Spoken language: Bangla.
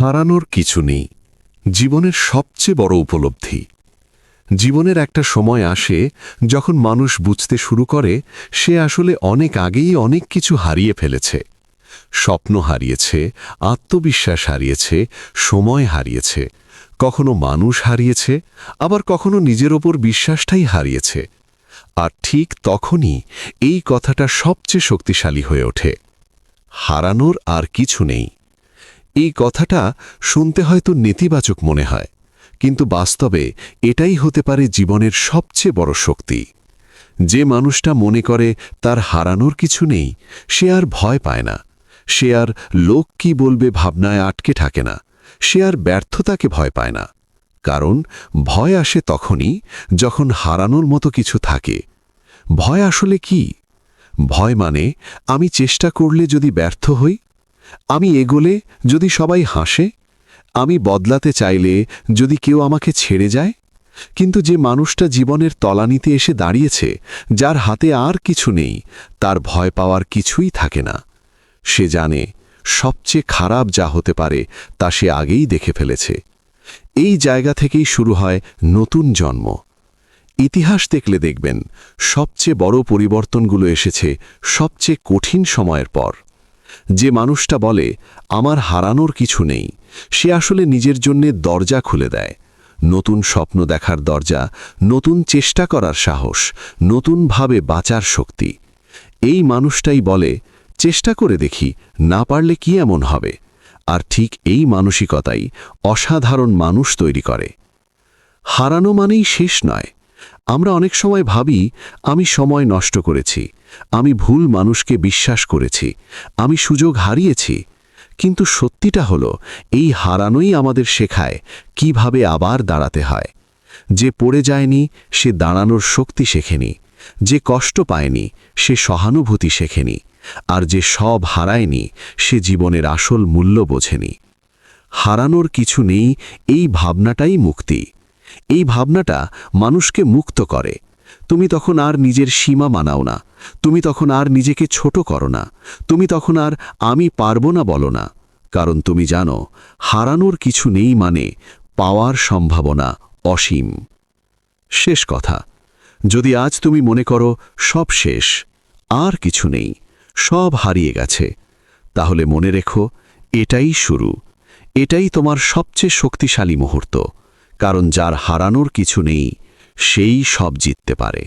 হারানোর কিছু নেই। জীবনের সবচেয়ে বড় উপলব্ধি। জীবনের একটা সময় আসে যখন মানুষ বুঝতে শুরু করে, সে আসলে অনেক আগেই অনেক কিছু হারিয়ে ফেলেছে। স্বপ্ন হারিয়েছে, আত্মবিশ্বাস হারিয়েছে, সময় হারিয়েছে। কখনো মানুষ হারিয়েছে, আবার কখনো নিজের ওপর বিশ্বাসটাই হারিয়েছে। আর ঠিক তখনই এই কথাটা সবচেয়ে শক্তিশালী হয়ে ওঠে। হারানোর আর কিছু নেই। এই কথাটা শুনতে হয়তো নেতিবাচক মনে হয়, কিন্তু বাস্তবে এটাই হতে পারে জীবনের সবচেয়ে বড় শক্তি। যে মানুষটা মনে করে তার হারানোর কিছু নেই, সে আর ভয় পায় না। সে আর লোক কি বলবে ভাবনায় আটকে থাকে না। সে আর ব্যর্থতাকে ভয় পায় না। কারণ ভয় আসে তখনই যখন হারানোর মতো কিছু থাকে। ভয় আসলে কি? ভয় মানে আমি চেষ্টা করলে যদি ব্যর্থ হই আমি এগোলে যদি সবাই হাসে, আমি বদলাতে চাইলে যদি কেউ আমাকে ছেড়ে যায়? কিন্তু যে মানুষটা জীবনের তলানিতে এসে দাঁড়িয়েছে, যার হাতে আর কিছু নেই, তার ভয় পাওয়ার কিছুই থাকে না। সে জানে সবচেয়ে খারাপ যা হতে পারে, তা সে আগেই দেখে ফেলেছে। এই জায়গা থেকেই শুরু হয় নতুন জন্ম। ইতিহাস দেখলে দেখবেন, সবচেয়ে বড় পরিবর্তনগুলো এসেছে সবচেয়ে কঠিন সময়ের পর। যে মানুষটা বলে, আমার হারানোর কিছু নেই। সে আসলে নিজের জন্যে দরজা খুলে দেয়। নতুন স্বপ্ন দেখার দরজা, নতুন চেষ্টা করার সাহস নতুনভাবে বাঁচার শক্তি। এই মানুষটাই বলে, চেষ্টা করে দেখি, না পারলে কি এমন হবে? আর ঠিক এই মানসিকতাই অসাধারণ মানুষ তৈরি করে। হারানো মানেই শেষ নয় আমরা অনেক সময় ভাবি, আমি সময় নষ্ট করেছি, আমি ভুল মানুষকে বিশ্বাস করেছি, আমি সুযোগ হারিয়েছি। কিন্তু সত্যিটা হলো, এই হারানোই আমাদের শেখায় কীভাবে আবার দাঁড়াতে হয়। যে পড়ে যায়নি, সে দাঁড়ানোর শক্তি শেখেনি, যে কষ্ট পায়নি, সে সহানুভূতি শেখেনি, আর যে সব হারায়নি, সে জীবনের আসল মূল্য বোঝেনি। হারানোর কিছু নেই, এই ভাবনাটাই মুক্তি। এই ভাবনাটা মানুষকে মুক্ত করে। তুমি তখন আর নিজের সীমা মানাও না। তুমি তখন আর নিজেকে ছোট করো না। তুমি তখন আর আমি পারব না বলো না। কারণ তুমি জানো, হারানোর কিছু নেই মানে পাওয়ার সম্ভাবনা অসীম। শেষ কথা, যদি আজ তুমি মনে করো সব শেষ, আর কিছু নেই, সব হারিয়ে গেছে, তাহলে মনে রেখো, এটাই শুরু। এটাই তোমার সবচেয়ে শক্তিশালী মুহূর্ত। কারণ যার হারানোর কিছু নেই সেই সব জিততে পারে।